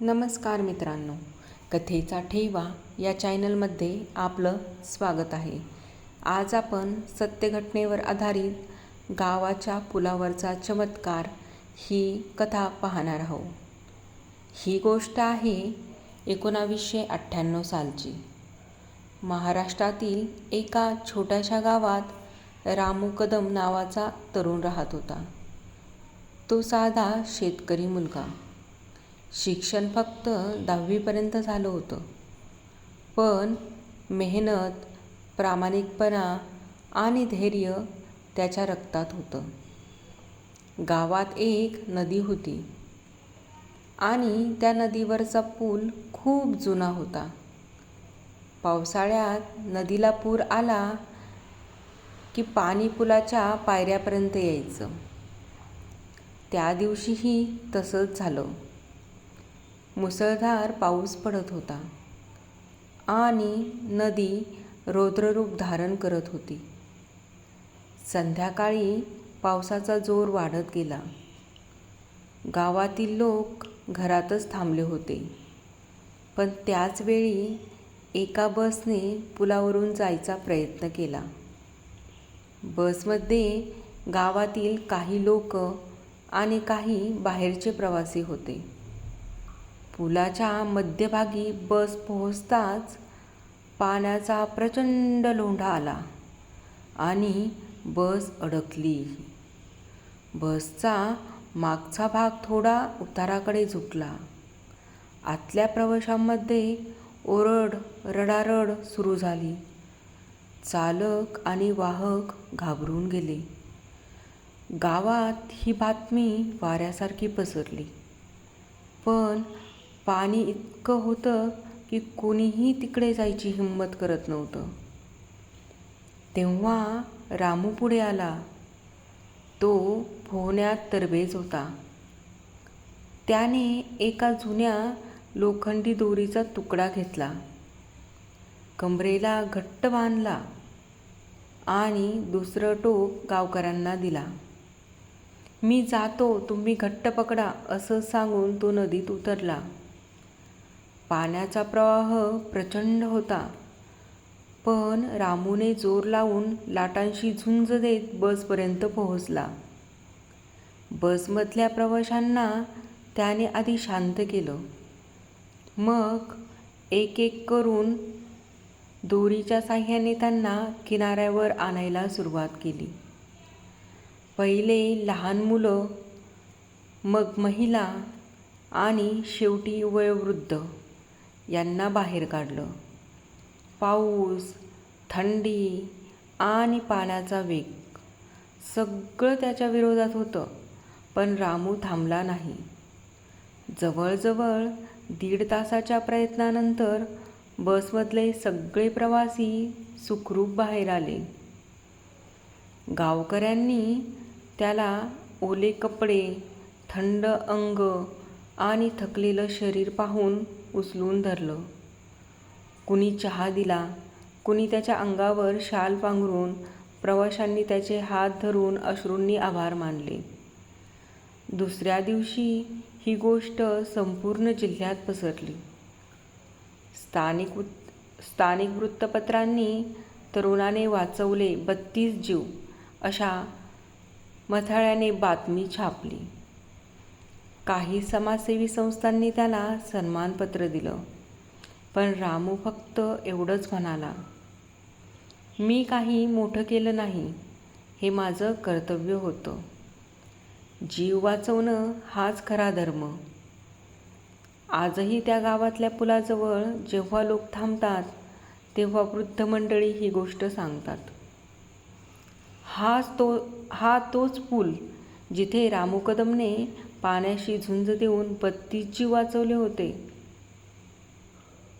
नमस्कार मित्रांनो कथेचा ठेवा या चॅनलमध्ये आपलं स्वागत आहे. आज आपण सत्यघटनेवर आधारित गावाच्या पुलावरचा चमत्कार ही कथा पाहणार आहोत. ही गोष्ट आहे एकोणावीसशे अठ्ठ्याण्णव सालची. महाराष्ट्रातील एका छोट्याशा गावात रामू कदम नावाचा तरुण राहत होता. तो साधा शेतकरी मुलगा. शिक्षण फक्त दहावीपर्यंत झालं होतं. पण मेहनत प्रामाणिकपणा आणि धैर्य त्याच्या रक्तात होतं. गावात एक नदी होती आणि त्या नदीवरचा पूल खूप जुना होता. पावसाळ्यात नदीला पूर आला की पाणी पुलाच्या पायऱ्यापर्यंत यायचं. त्या दिवशीही तसंच झालं. मुसळधार पाऊस पडत होता. आणि नदी रौद्ररूप धारण करत होती. संध्याकाळी पावसाचा जोर वाढत गेला. गावातील लोक घरातच थांबले होते. पण त्याचवेळी एका बसने पुलावरून जायचा प्रयत्न केला. बसमध्ये गावातील काही लोक आणि काही बाहेरचे प्रवासी होते. पुलाच्या मध्यभागी बस पोहोचताच पाण्याचा प्रचंड लोंढा आला आणि बस अडकली. बसचा मागचा भाग थोडा उताराकडे झुकला. आतल्या प्रवाशांमध्ये ओरड रडारड सुरू झाली. चालक आणि वाहक घाबरून गेले. गावात ही बातमी वाऱ्यासारखी पसरली. पण पाणी इतकं होतं की कोणीही तिकडे जायची हिंमत करत नव्हतं. तेव्हा रामू पुढे आला. तो पोहण्यात तरबेज होता. त्याने एका जुन्या लोखंडी दोरीचा तुकडा घेतला. कमरेला घट्ट बांधला आणि दुसरं टोक गावकऱ्यांना दिला. मी जातो तुम्ही घट्ट पकडा असं सांगून तो नदीत उतरला. पाण्याचा प्रवाह प्रचंड होता. पण रामूने जोर लावून लाटांशी झुंज देत बसपर्यंत पोहोचला. बसमधल्या प्रवाशांना त्याने आधी शांत केलं. मग एक एक करून दोरीच्या साह्याने त्यांना किनाऱ्यावर आणायला सुरुवात केली. पहिले लहान मुलं मग महिला आणि शेवटी वयोवृद्ध. यांना बाहेर काढलं. पाऊस थंडी आणि पाण्याचा वेग सगळं त्याच्या विरोधात होतं पण रामू थांबला नाही. जवळजवळ दीड तासाच्या प्रयत्नानंतर बसमधले सगळे प्रवासी सुखरूप बाहेर आले. गावकऱ्यांनी त्याला ओले कपडे थंड अंग आणि थकलेलं शरीर पाहून उचलून धरलं. कुणी चहा दिला कुणी त्याच्या अंगावर शाल पांघरून प्रवाशांनी त्याचे हात धरून अश्रूंनी आभार मानले. दुसऱ्या दिवशी ही गोष्ट संपूर्ण जिल्ह्यात पसरली. स्थानिक स्थानिक वृत्तपत्रांनी तरुणाने वाचवले बत्तीस जीव अशा मथाळ्याने बातमी छापली. काही समाजसेवी संस्थांनी त्याला सन्मानपत्र दिलं. पण रामू फक्त एवढंच म्हणाला मी काही मोठं केलं नाही हे माझं कर्तव्य होतं. जीव वाचवणं हाच खरा धर्म. आजही त्या गावातल्या पुलाजवळ जेव्हा लोक थांबतात तेव्हा वृद्ध मंडळी ही गोष्ट सांगतात. हाच तो हा तोच पूल जिथे रामू कदमने पाण्याशी झुंज देऊन बत्तीस जीव वाचवले होते.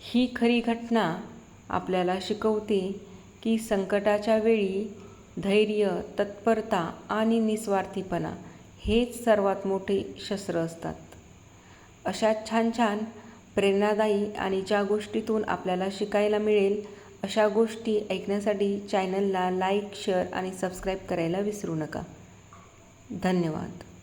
ही खरी घटना आपल्याला शिकवते की संकटाच्या वेळी धैर्य तत्परता आणि निस्वार्थीपणा हेच सर्वात मोठे शस्त्र असतात. अशा छान छान प्रेरणादायी आणि ज्या गोष्टीतून आपल्याला शिकायला मिळेल अशा गोष्टी ऐकण्यासाठी चॅनलला लाईक शेअर आणि सबस्क्राईब करायला विसरू नका. धन्यवाद.